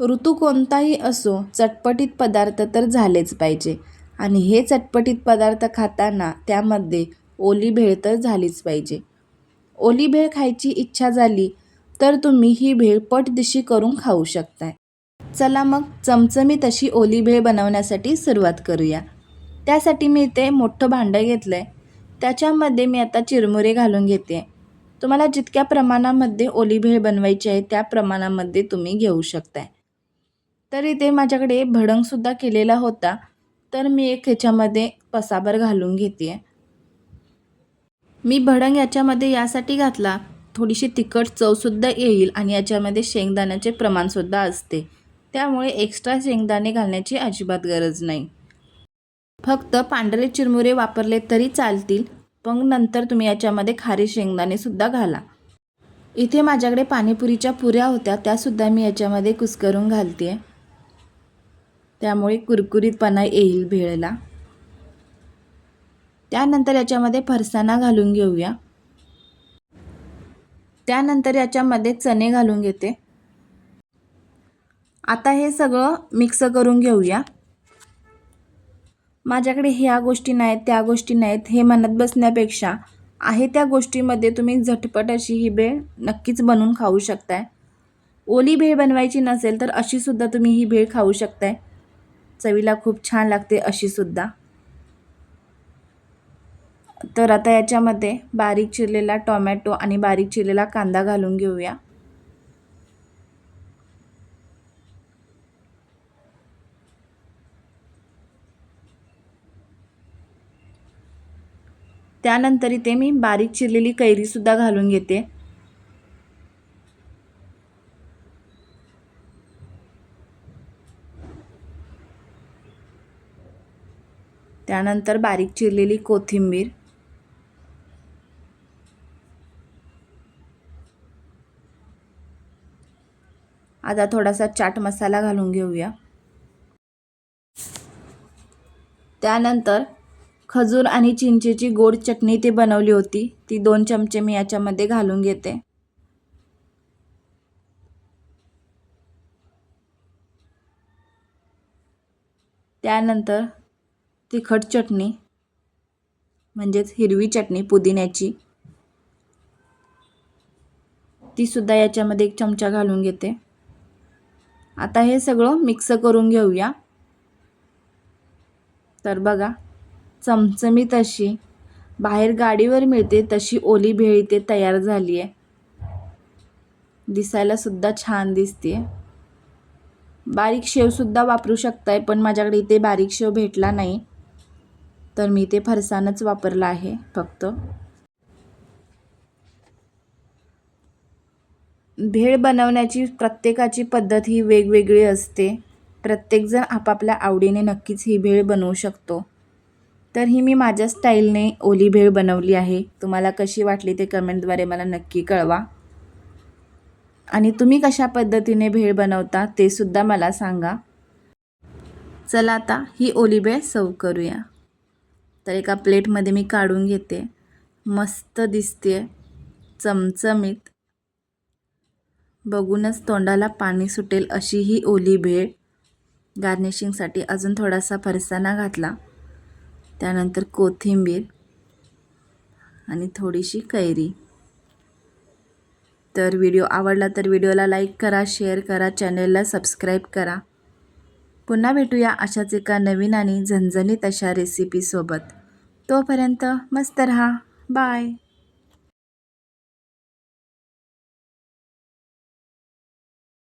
ऋतू कोणताही असो चटपटीत पदार्थ तर झालेच पाहिजे. आणि हे चटपटीत पदार्थ खाताना त्यामध्ये ओली भेळ तर झालीच पाहिजे. ओली भेळ खायची इच्छा झाली तर तुम्ही ही भेळ पटदिशी करून खाऊ शकताय. चला मग चमचमीत अशी ओली भेळ बनवण्यासाठी सुरुवात करूया. त्यासाठी मी इथे मोठं भांडं घेतलं आहे त्याच्यामध्ये मी आता चिरमुरे घालून घेते. तुम्हाला जितक्या प्रमाणामध्ये ओली भेळ बनवायची आहे त्या प्रमाणामध्ये तुम्ही घेऊ शकताय. तर इथे माझ्याकडे भडंगसुद्धा केलेला होता. तर मी एक ह्याच्यामध्ये पसाभर घालून घेते मी भडंग याच्यामध्ये यासाठी घातला थोडीशी तिखट चवसुद्धा येईल आणि याच्यामध्ये शेंगदाण्याचे प्रमाणसुद्धा असते. त्यामुळे एक्स्ट्रा शेंगदाणे घालण्याची अजिबात गरज नाही. फक्त पांढरे चिरमुरे वापरले तरी चालतील पण नंतर तुम्ही याच्यामध्ये खारे शेंगदाणेसुद्धा घाला. इथे माझ्याकडे पाणीपुरीच्या पुऱ्या होत्या त्यासुद्धा मी याच्यामध्ये कुस्करून घालते त्यामुळे कुरकुरीतपणा येईल भेळला. त्यानंतर याच्यामध्ये फरसाणा घालून घेऊया. त्यानंतर याच्यामध्ये चणे घालून घेते. आता हे सगळं मिक्स करून घेऊया. माझ्याकडे ह्या गोष्टी नाहीत त्या गोष्टी नाहीत हे म्हणत बसण्यापेक्षा आहे त्या गोष्टीमध्ये तुम्ही झटपट अशी ही भेळ नक्कीच बनवून खाऊ शकताय. ओली भेळ बनवायची नसेल तर अशीसुद्धा तुम्ही ही भेळ खाऊ शकताय. चवीला खूप छान लागते अशीसुद्धा तर आता याच्यामध्ये बारीक चिरलेला टोमॅटो आणि बारीक चिरलेला कांदा घालून घेऊया. त्यानंतर इथे मी बारीक चिरलेली कैरीसुद्धा घालून घेते. त्यानंतर बारीक चिरलेली कोथिंबीर. आता थोडासा चाट मसाला घालून घेऊया. त्यानंतर खजूर आणि चिंचेची गोड चटणी ती बनवली होती. ती दोन चमचे मी याच्यामध्ये घालून घेते. त्यानंतर तिखट चटणी म्हणजेच हिरवी चटणी पुदिन्याची तीसुद्धा याच्यामध्ये एक चमचा घालून घेते. आता हे सगळं मिक्स करून घेऊया. तर बघा चमचमीत अशी बाहेर गाडीवर मिळते तशी ओली भेळ इथे तयार झाली आहे दिसायला सुद्धा छान दिसते बारीक शेवसुद्धा वापरू शकताय पण माझ्याकडे इथे बारीक शेव भेटला नाही. तर मी ते फरसाणच वापरलं आहे फक्त. भेळ बनवण्याची प्रत्येकाची पद्धत ही वेगवेगळी असते. प्रत्येकजण आपापल्या आवडीने नक्कीच ही भेळ बनवू शकतो. तर ही मी माझ्या स्टाईलने ओली भेळ बनवली आहे. तुम्हाला कशी वाटली ते कमेंटद्वारे मला नक्की कळवा. आणि तुम्ही कशा पद्धतीने भेळ बनवता ते सुद्धा मला सांगा. चला आता ही ओली भेळ सर्व करूया. तर एका प्लेटमध्ये मी काढून घेते. मस्त दिसते चमचमीत. बघूनच तोंडाला पाणी सुटेल अशी ही ओली भेळ. गार्निशिंगसाठी अजून थोडासा फरसाणा घातला. त्यानंतर कोथिंबीर आणि थोडीशी कैरी. तर व्हिडिओ आवडला तर व्हिडिओला लाईक करा शेअर करा चॅनेलला सबस्क्राईब करा. पुन्हा भेटूया अशाच एका नवीन आणि झणझणीत अशा रेसिपीसोबत तोपर्यंत मस्त रहा. बाय